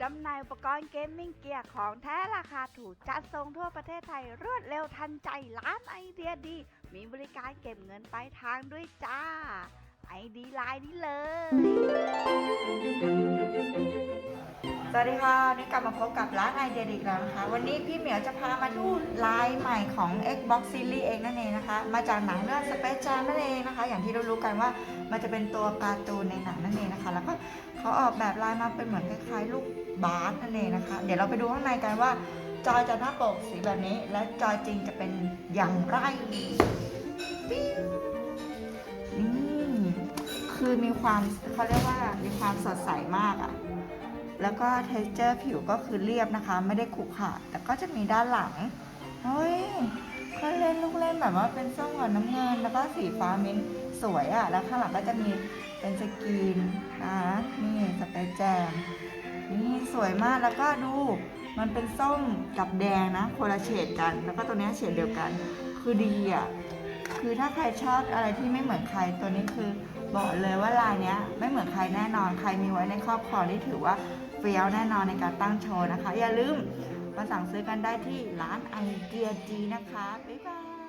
จำหน่ายอุปกรณ์เกมมิ่งเกียร์ของแท้ราคาถูกจัดส่งทั่วประเทศไทยรวดเร็วทันใจร้านไอเดียดี มีบริการเก็บเงินปลายทางด้วยจ้า ไอดีไลน์นี้เลย วัสดีค่ะนี่กลับมาพบกับร้านไอเดียอีกแล้วนะคะ วันนี้พี่เหมียวจะพามาดูลายใหม่ของ Xbox Series เองนั่นเองนะคะ มาจากหนังเรื่อง Space Jam นั่นเองนะคะ อย่างที่เรารู้กันว่ามันจะเป็นตัวการ์ตูนในหนังนั่นเองนะคะ แล้วก็เขาออกแบบลายมาเป็นเหมือนคล้ายๆลูกบาสนั่นเองนะคะ เดี๋ยวเราไปดูข้างในกันว่าจอยจะหน้าปกสีแบบนี้ และจอยจริงจะเป็นอย่างไรนี่คือมีความเขาเรียกว่ามีความสดใสมากอะ แล้วก็เท x t อร์ผิวก็คือเรียบนะคะ ไม่ได้ขรุขระแต่ก็จะมีด้านหลัง เฮ้ยเขาเล่นลูกเล่นแบบว่าเป็นส้มกับน้ำเงิน แล้วก็สีฟ้ามิ้นท์สวยอะ่ะ แล้วข้างหลังก็จะมีเป็นสกรีนนะนี่สเปซแจมนี่สวยมากแล้วก็ดูมันเป็นส้มกับแดงนะคนละเฉดกัน แล้วก็ตัวเนี้ยเฉดเดียวกัน คือดีอะ คือถ้าใครชอบอะไรที่ไม่เหมือนใครตัวนี้คือบอกเลยว่าลายเนี้ยไม่เหมือนใครแน่นอน ใครมีไว้ในครอบครองนี่ถือว่าเฟี้ยวแน่นอนในการตั้งโชว์นะคะ อย่าลืมมาสั่งซื้อกันได้ที่ร้านไอเดียจีนะคะ บ๊ายบาย